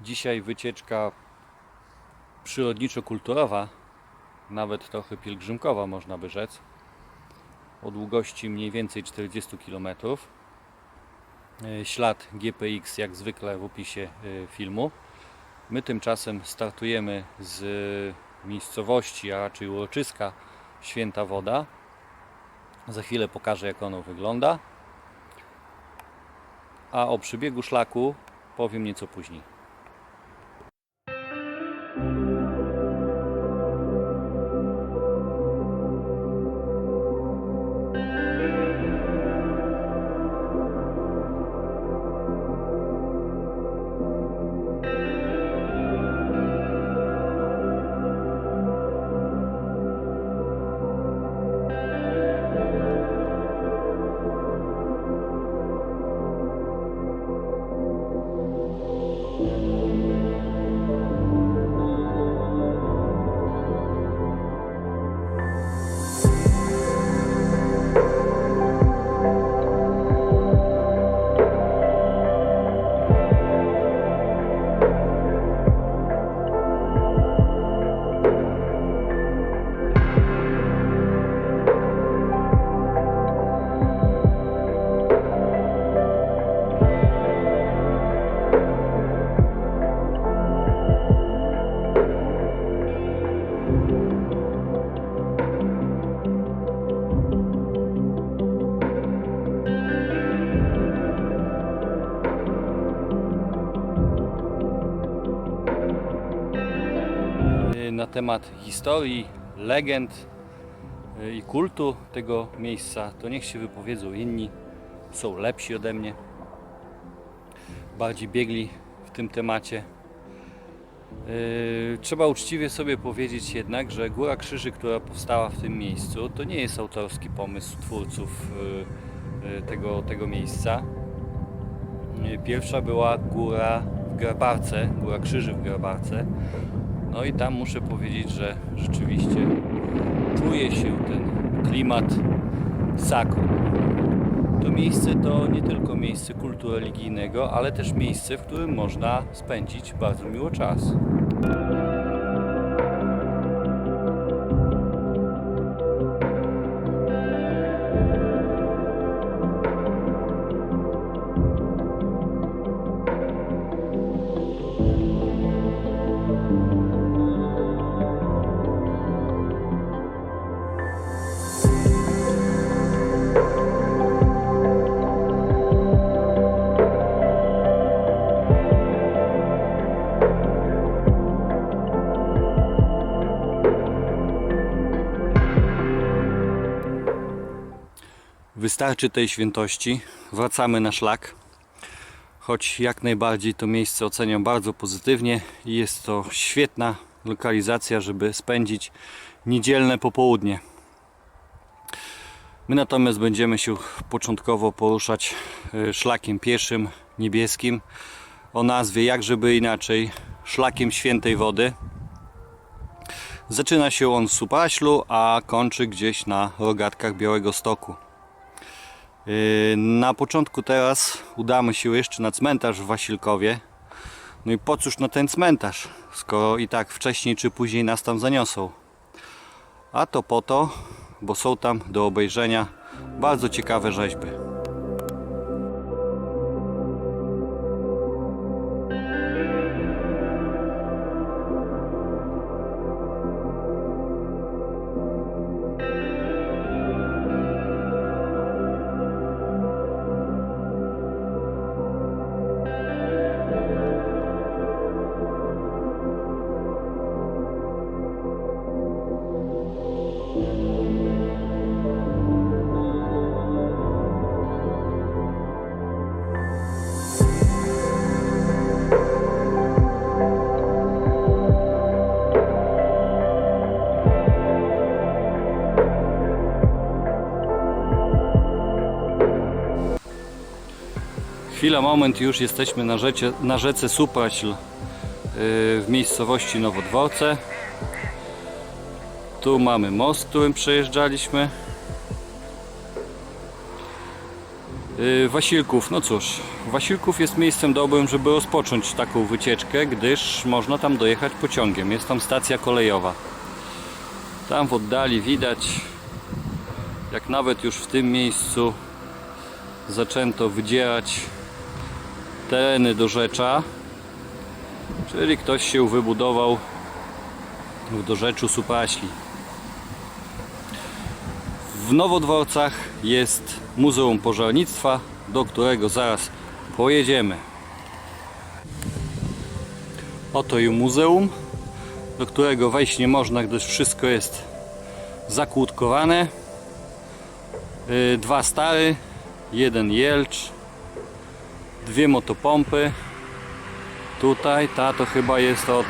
Dzisiaj wycieczka przyrodniczo-kulturowa, nawet trochę pielgrzymkowa można by rzec, o długości mniej więcej 40 km. Ślad GPX jak zwykle w opisie e, filmu. My tymczasem startujemy z miejscowości, a raczej uroczyska Święta Woda. Za chwilę pokażę jak ono wygląda. A o przebiegu szlaku powiem nieco później. Temat historii, legend y, i kultu tego miejsca, to niech się wypowiedzą inni. Są lepsi ode mnie, bardziej biegli w tym temacie. Y, Trzeba uczciwie sobie powiedzieć jednak, że Góra Krzyży, która powstała w tym miejscu, to nie jest autorski pomysł twórców y, tego, tego miejsca. Pierwsza była góra w Grabarce, Góra Krzyży w Grabarce. No i tam muszę powiedzieć, że rzeczywiście czuje się ten klimat sakrum. To miejsce to nie tylko miejsce kultu religijnego, ale też miejsce, w którym można spędzić bardzo miło czas. Wystarczy tej świętości. Wracamy na szlak. Choć jak najbardziej to miejsce oceniam bardzo pozytywnie i jest to świetna lokalizacja, żeby spędzić niedzielne popołudnie. My natomiast będziemy się początkowo poruszać e, szlakiem pieszym, niebieskim o nazwie jakżeby inaczej szlakiem świętej wody. Zaczyna się on w Supaślu, a kończy gdzieś na rogatkach Białego Stoku. Yy, Na początku teraz udamy się jeszcze na cmentarz w Wasilkowie. No i po cóż na ten cmentarz, skoro i tak wcześniej czy później nas tam zaniosą. A to po to, bo są tam do obejrzenia bardzo ciekawe rzeźby. Chwila, moment, już jesteśmy na, rzece, na rzece Supraśl yy, w miejscowości Nowodworce. Tu mamy most, którym przejeżdżaliśmy. Yy, Wasilków, no cóż, Wasilków jest miejscem dobrym, żeby rozpocząć taką wycieczkę, gdyż można tam dojechać pociągiem. Jest tam stacja kolejowa. Tam w oddali widać, jak nawet już w tym miejscu zaczęto wydzierać tereny do rzecza, czyli ktoś się wybudował w dorzeczu Supraśli. W Nowodworcach jest Muzeum Pożarnictwa, do którego zaraz pojedziemy. Oto i muzeum, do którego wejść nie można, gdyż wszystko jest zakłódkowane. Yy, Dwa stary, jeden jelcz, dwie motopompy. Tutaj ta to chyba jest od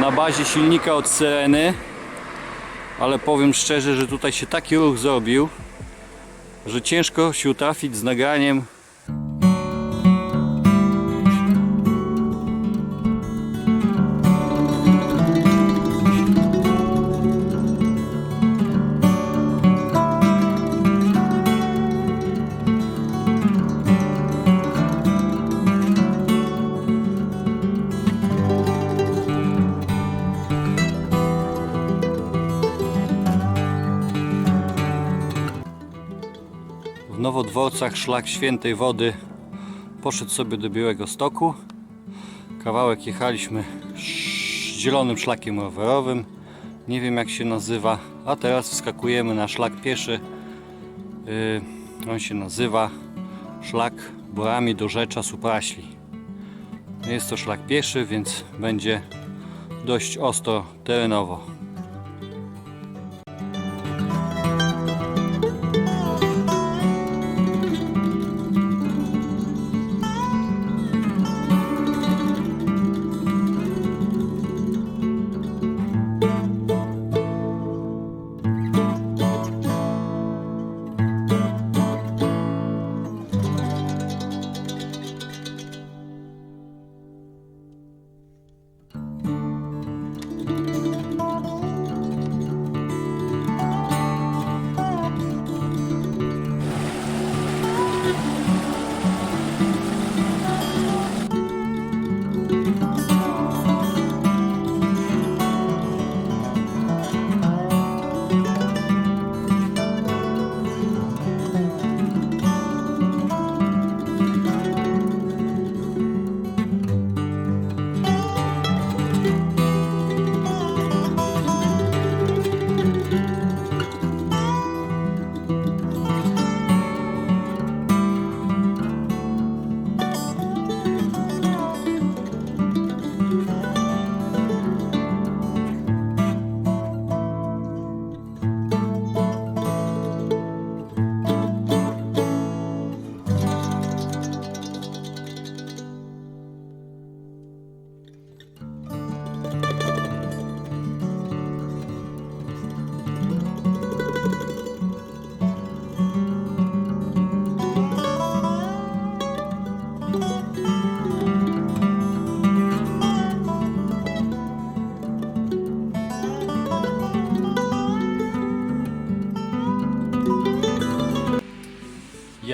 na bazie silnika od Syreny ale powiem szczerze, że tutaj się taki ruch zrobił, że ciężko się trafić z nagraniem. Nowodworcach szlak świętej wody poszedł sobie do Białego Stoku. Kawałek jechaliśmy zielonym szlakiem rowerowym. Nie wiem jak się nazywa. A teraz wskakujemy na szlak pieszy. Yy, on się nazywa szlak Borami do Rzecza Supraśli. Jest to szlak pieszy, więc będzie dość ostro terenowo.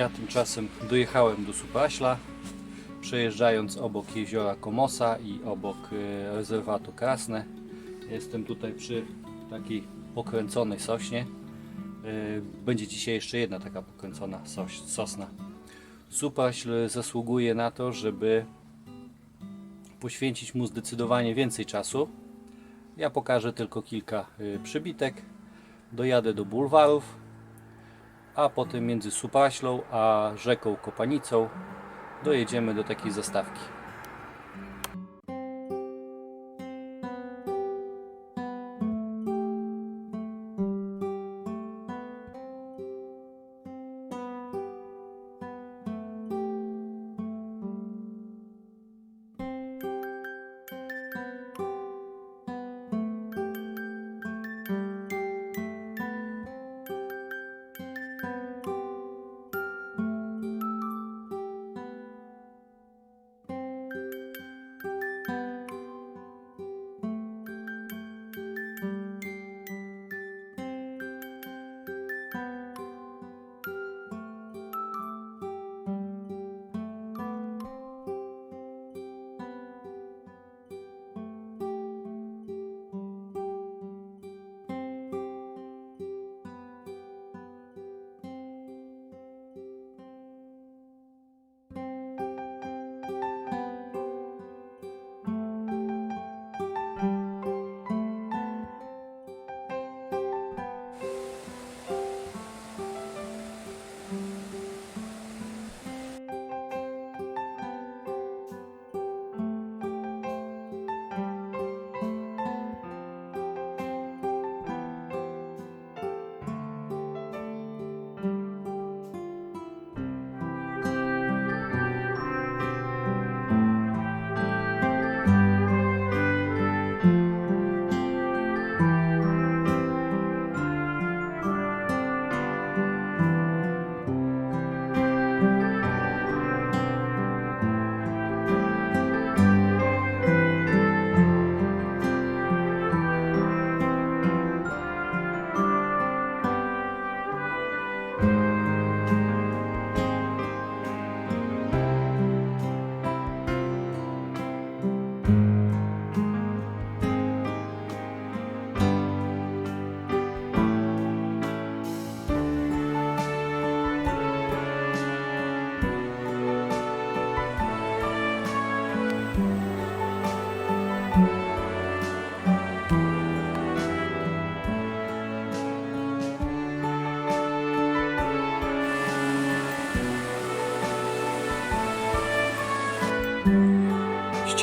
Ja tymczasem dojechałem do Supraśla, przejeżdżając obok jeziora Komosa i obok e, rezerwatu Krasne. Jestem tutaj przy takiej pokręconej sośnie. E, Będzie dzisiaj jeszcze jedna taka pokręcona sos- sosna. Supraśl zasługuje na to, żeby poświęcić mu zdecydowanie więcej czasu. Ja pokażę tylko kilka e, przybitek. Dojadę do bulwarów, a potem między Supaślą a rzeką Kopanicą dojedziemy do takiej zastawki.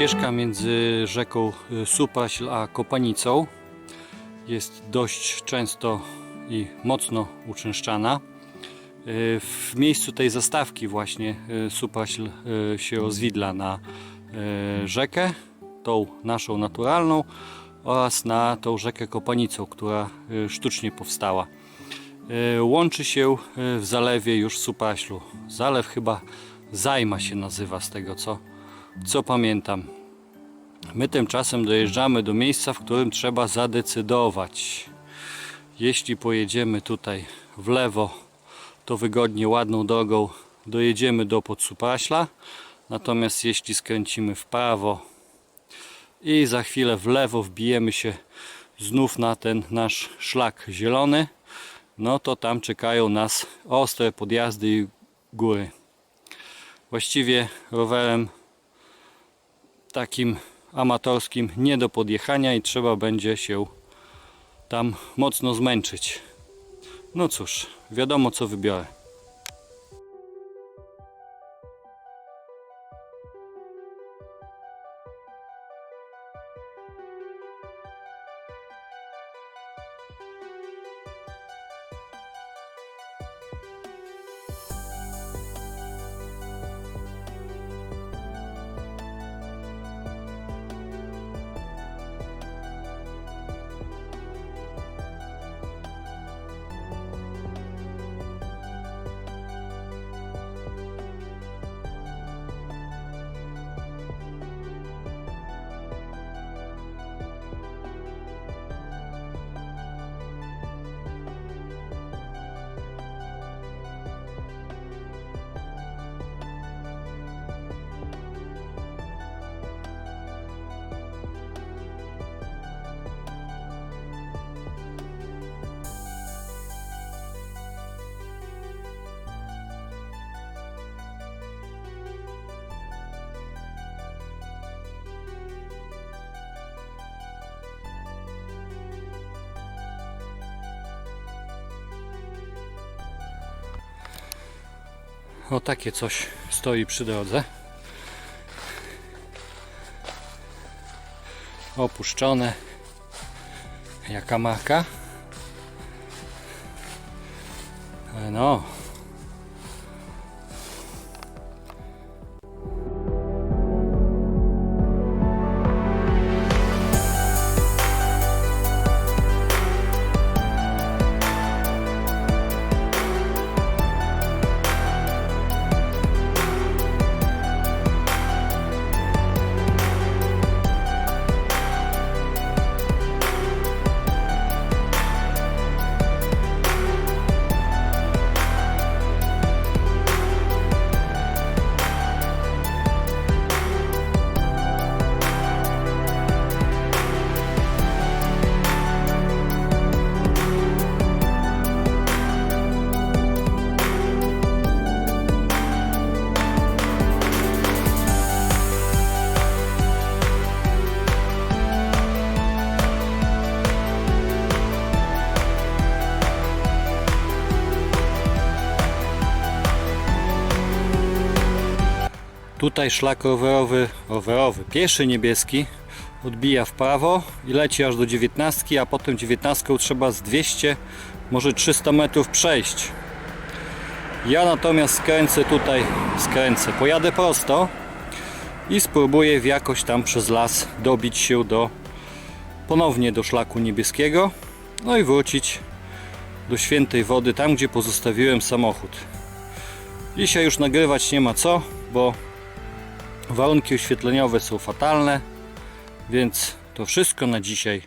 Ścieżka między rzeką y, Supaśl a Kopanicą jest dość często i mocno uczęszczana. Y, W miejscu tej zastawki właśnie y, Supaśl się rozwidla na rzekę, tą naszą naturalną oraz na tą rzekę Kopanicą, która sztucznie powstała. Łączy się w zalewie już Supaślu. Zalew chyba Zajma się nazywa z tego co, co pamiętam. My tymczasem dojeżdżamy do miejsca, w którym trzeba zadecydować. Jeśli pojedziemy tutaj w lewo, to wygodnie, ładną drogą dojedziemy do Podsupaśla. Natomiast jeśli skręcimy w prawo i za chwilę w lewo wbijemy się znów na ten nasz szlak zielony, no to tam czekają nas ostre podjazdy i góry. Właściwie rowerem takim amatorskim nie do podjechania i trzeba będzie się tam mocno zmęczyć. No cóż, wiadomo co wybiorę. O takie coś stoi przy drodze. Opuszczone. Jaka marka? Ale no. Tutaj szlak rowerowy, rowerowy, pieszy niebieski odbija w prawo i leci aż do 19, a potem 19 trzeba z 200, może 300 metrów przejść. Ja natomiast skręcę tutaj, skręcę, pojadę prosto i spróbuję jakoś tam przez las dobić się do ponownie do szlaku niebieskiego, no i wrócić do świętej wody, tam gdzie pozostawiłem samochód. Dzisiaj już nagrywać nie ma co, bo warunki oświetleniowe są fatalne, więc to wszystko na dzisiaj.